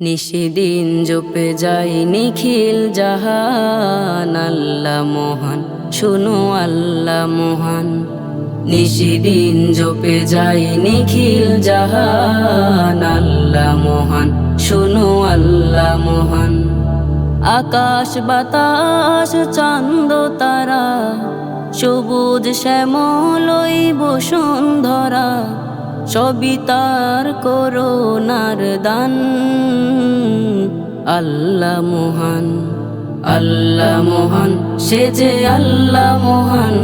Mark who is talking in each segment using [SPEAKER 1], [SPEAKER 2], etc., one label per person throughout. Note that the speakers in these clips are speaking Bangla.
[SPEAKER 1] নিশিদিন জপে যাই নিখিল জাহান, আল্লাহ মহান, শুনো আল্লাহ মহান। নিশিদিন জপে যাই নিখিল জাহান, আল্লাহ মহান, শুনো আল্লাহ মহান। আকাশ বাতাস, চান্দ তারা, সবুজ শ্যামলই বসুন্ধরা সবই তার করোনার দান। আল্লাহ মহান আল্লাহ মহান, সে যে আল্লাহ মহান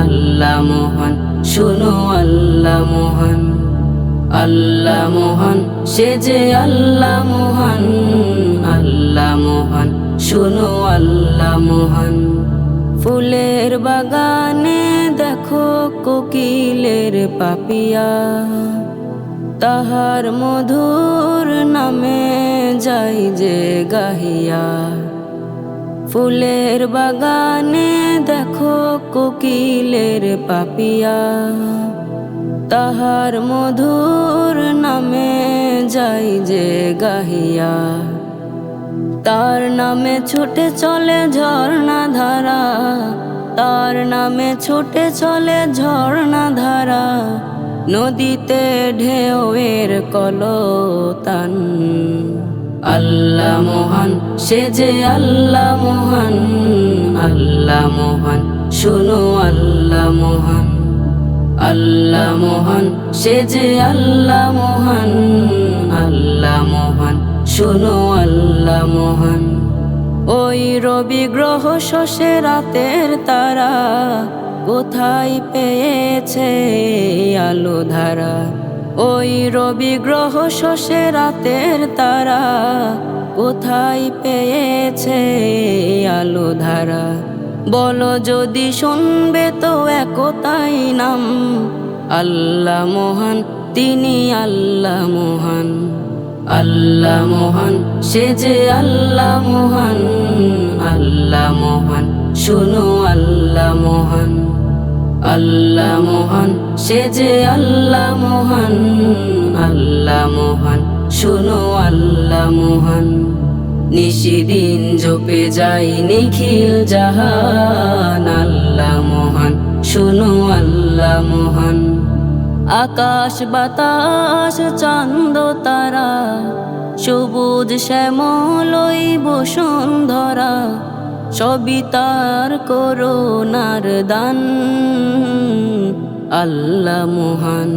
[SPEAKER 1] আল্লাহ মহান, শুনো আল্লাহ মহান আল্লাহ মহান, সে যে আল্লাহ মহান আল্লাহ মহান, শুনো আল্লাহ মহান। ফুলের বাগানে কোকিলের পাপিয়া, তাহার মধুর নামে যাই যে গাহিয়া। ফুলের বাগানে দেখো কোকিলের পাপিয়া, তাহার মধুর নামে যাই যে গাহিয়া। তার নামে ছুটে চলে ঝর্ণা ধারা তার নামে ছুটে চলে ঝর্ণা ধারা, নদীতে ঢেউয়ের কলতান। আল্লাহ মহান, সে যে আল্লাহ মহান, আল্লাহ মোহন, শুনো আল্লাহ মহান। আল্লাহ মহান, সে যে আল্লাহ মহান আল্লাহ মহান, শুনো আল্লাহ ওই রবি গ্রহ শশে রাতের তারা কোথায় পেয়েছে আলো ধারা? ওই রবি গ্রহ শশে রাতের তারা কোথায় পেয়েছে আলো ধারা? বলো যদি শুনবে তো একতাই নাম। আল্লাহ মহান, তিনি আল্লাহ মহান। আল্লাহ মহান, সে যে আল্লাহ মহান। শুনো আল্লাহ মহান আল্লাহ মহান, সে যে আল্লাহ মহান আল্লাহ মহান। শুনো আল্লাহ মহান, নিশিদিন জপে যাই নিখিল জাহান, আল্লাহ মহান। শুনো আল্লাহ মহান, আকাশ বাতাস, চান্দ তারা, সবুজ শ্যামলই বসুন্ধরা সবই তার করোনার দান। আল্লাহ মহান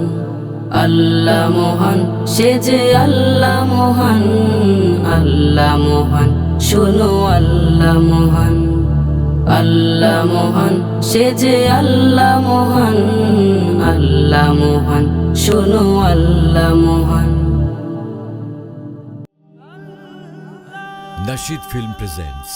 [SPEAKER 1] আল্লাহ মহান, সে যে আল্লাহ মহান আল্লাহ মহান, শুনো আল্লাহ মহান আল্লাহ মহান, সে যে আল্লাহ মহান আল্লাহ মহান, শুনো আল্লাহ মহান।
[SPEAKER 2] Nashid Film presents